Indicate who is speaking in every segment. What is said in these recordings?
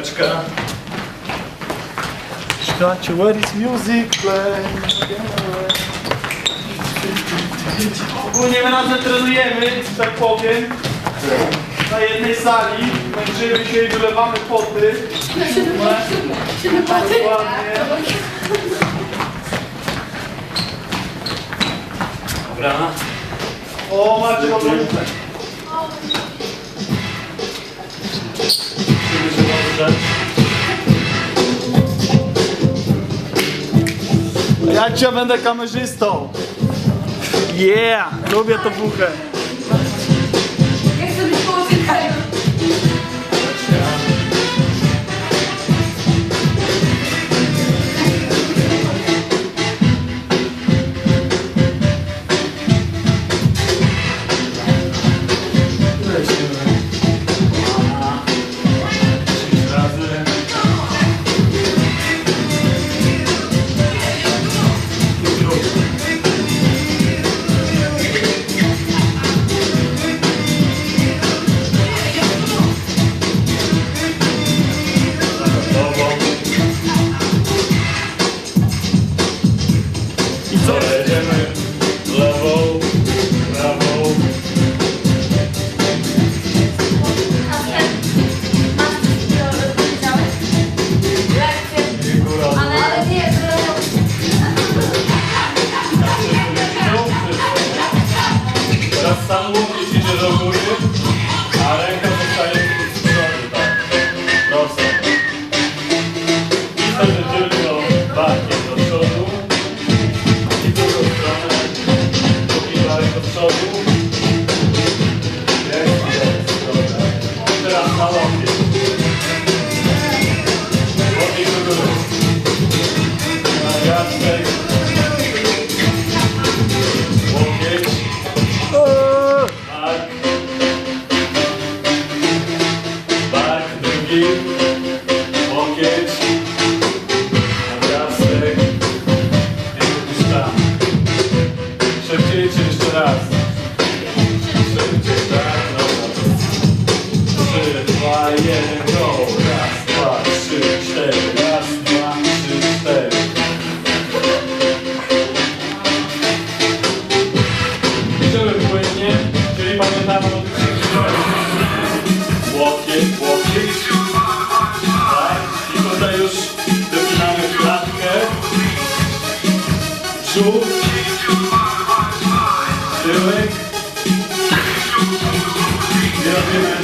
Speaker 1: ósemeczka. Szkacie, where is music playing? Ogólnie my razem trenujemy, że tak powiem, na jednej sali. Męczymy się i wylewamy poty. Ładnie. Dobra. O, macie dobrą Ja cię będę kamerzystą. Yeah! Lubię to buchę. Łokieć. Tak. I tutaj już wypinamy klatkę. Brzuch. Tyłek. I robimy.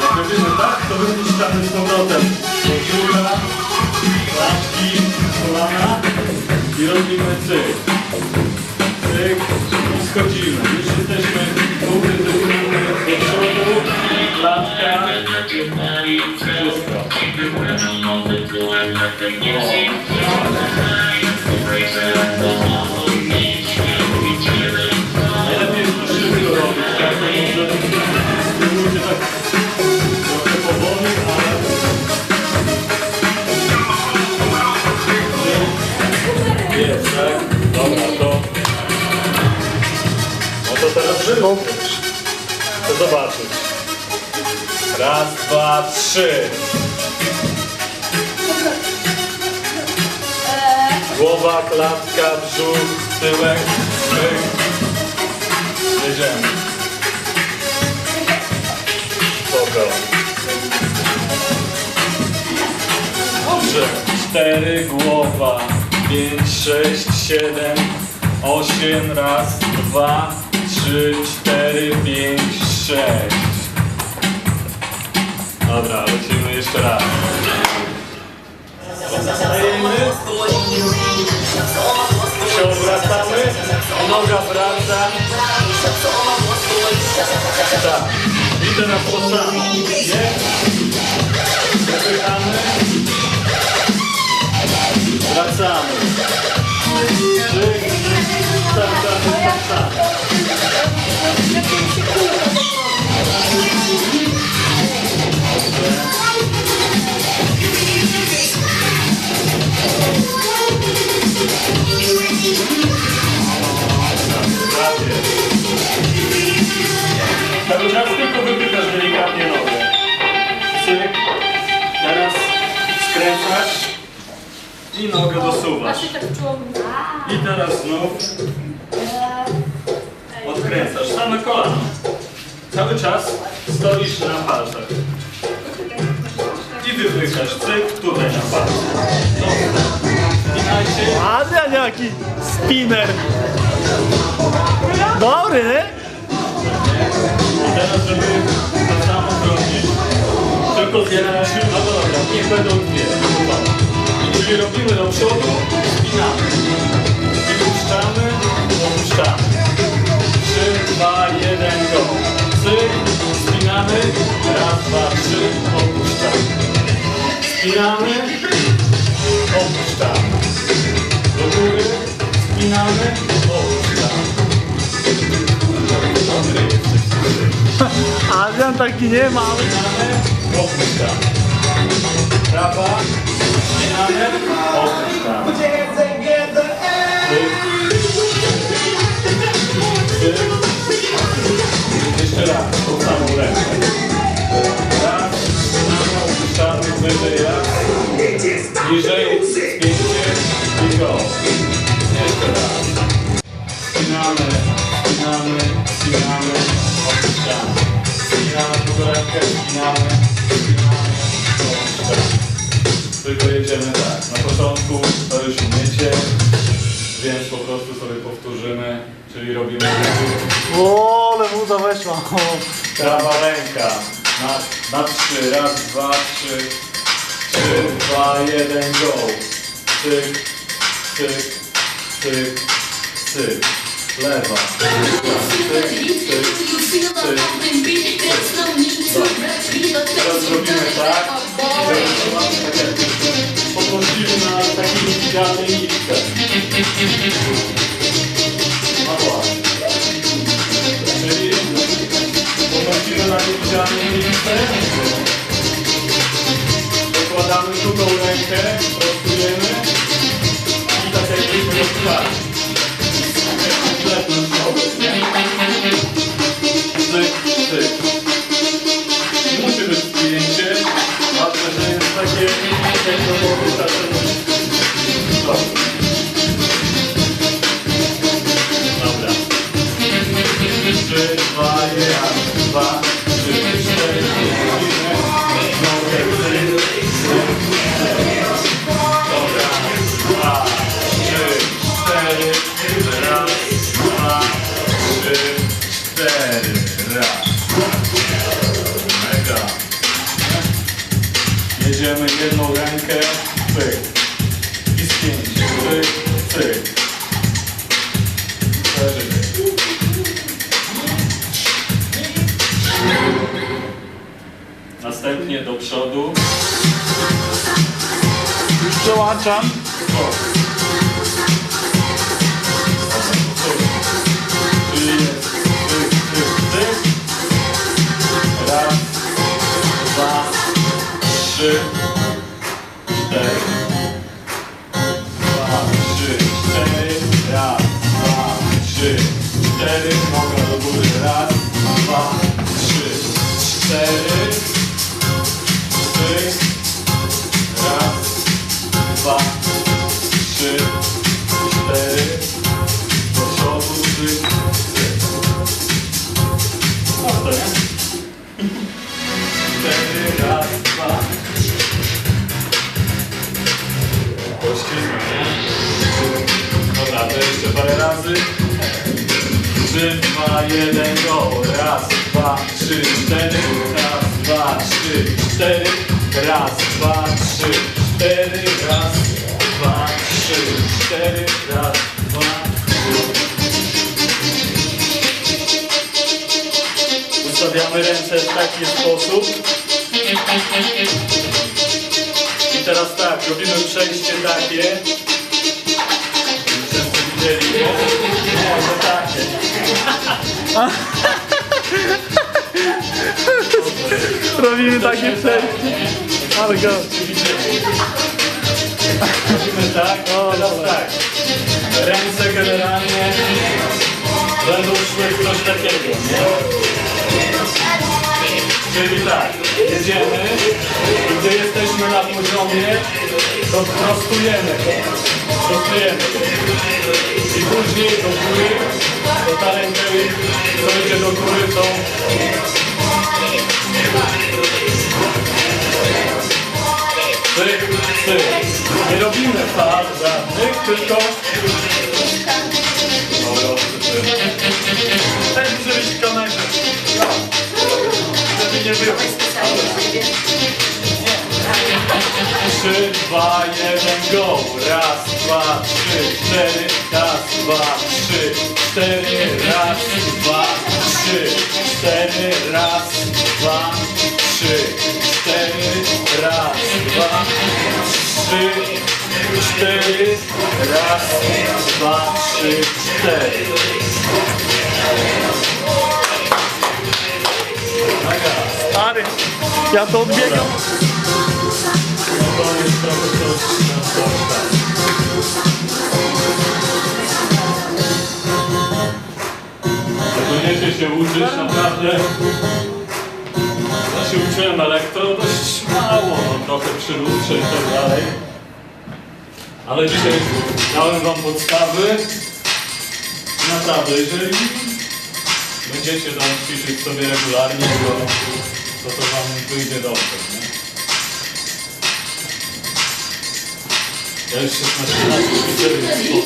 Speaker 1: Jak robimy tak, to wypuszczamy z powrotem. Brzucha, klatki. I robimy cyk. Cyk schodzimy. Już jesteśmy góry, wypinamy do przodu, wszystko. Najlepiej jest to szybko robić, tak? Spróbujcie tak teraz mówisz. Chcę zobaczyć. Raz, dwa, trzy. Głowa, klatka, brzuch, tyłek, pyk. Jedziemy. Spoko. Dobrze. Cztery, głowa. Pięć, sześć, siedem, osiem. Raz, dwa, trzy, cztery, pięć, sześć. Dobra, lecimy jeszcze raz. Zostajemy. Się odwracamy. Noga wraca. Tak. I teraz to samo. Nie? Wypychamy. Wracamy. Tak, tak, tak, Cały czas tylko wypytasz delikatnie nogę. Cyk. Teraz skręcasz i nogę dosuwasz.
Speaker 2: Tak
Speaker 1: I teraz znów odkręcasz. Same kolana. Cały czas stoisz na palcach. I wypychasz. Cyk, tutaj na palcach. No.
Speaker 3: Adrian jaki spinner! Dobry?
Speaker 1: I teraz, żeby to samo zrobić, tylko zbierać, no dobra, niech będą dwie. Robimy do przodu, spinamy. I puszczamy, opuszczamy. 3, 2, 1, go. Cyk, spinamy, raz, dwa, trzy, opuszczamy. Spinamy, opuszczamy. Do góry, spinamy,
Speaker 3: Adrian taki nie ma,
Speaker 1: opuszczamy. Tylko jedziemy tak. Na początku to już umiecie, więc po prostu sobie powtórzymy, czyli robimy
Speaker 3: O, ale muza weszła.
Speaker 1: Prawa ręka na, na trzy. Raz, dwa, trzy. Trzy, dwa, jeden, go. Cyk, cyk, cyk, cyk. Lewa. Cyk, cyk, cyk. Teraz zrobimy tak, że мужчины на такие пятые яйца. Могла. Это видно. У мужчины на пятые яйца. Выкладываем шутовые Trzy, dwa, jeden, dwa, trzy, cztery, cyk. Dobra. Dwa, trzy, cztery, raz, dwa, trzy, cztery, raz. Mega. Jedziemy jedną rękę, cyk. I cyk, cyk. some. Trzy, cztery. Raz, dwa, trzy, cztery. Raz, dwa, trzy, cztery. Raz, dwa, trzy. Ustawiamy ręce w taki sposób. I teraz tak, robimy przejście takie. Wszyscy widzieli, nie? To takie.
Speaker 3: Robimy takie przejście. Ale go.
Speaker 1: Robimy tak, teraz tak. Ręce generalnie będą szły coś takiego? Czyli tak, jedziemy i gdy jesteśmy na poziomie, to prostujemy. Prostujemy. I później do góry, to ta ręka, co idzie do góry, to Cyk, cyk. Nie robimy fal żadnych, tylko... No
Speaker 3: muszę być kamerze. Żeby nie było.
Speaker 1: Trzy, dwa, jeden, go! Raz, dwa, trzy, cztery, raz, dwa, trzy, cztery, raz, dwa, trzy, cztery, raz, trzy, cztery, raz, dwa, trzy, cztery.
Speaker 3: Stary, ja to odbiegam.
Speaker 1: Zaczniecie się uczyć naprawdę. Się uczyłem elektro dość mało, no, trochę przy i tak dalej. Ale dzisiaj dałem wam podstawy. Naprawdę, jeżeli będziecie tam ćwiczyć sobie regularnie, to, to, to wam wyjdzie dobrze. Nie? Ja już 16 lat ćwiczę, więc.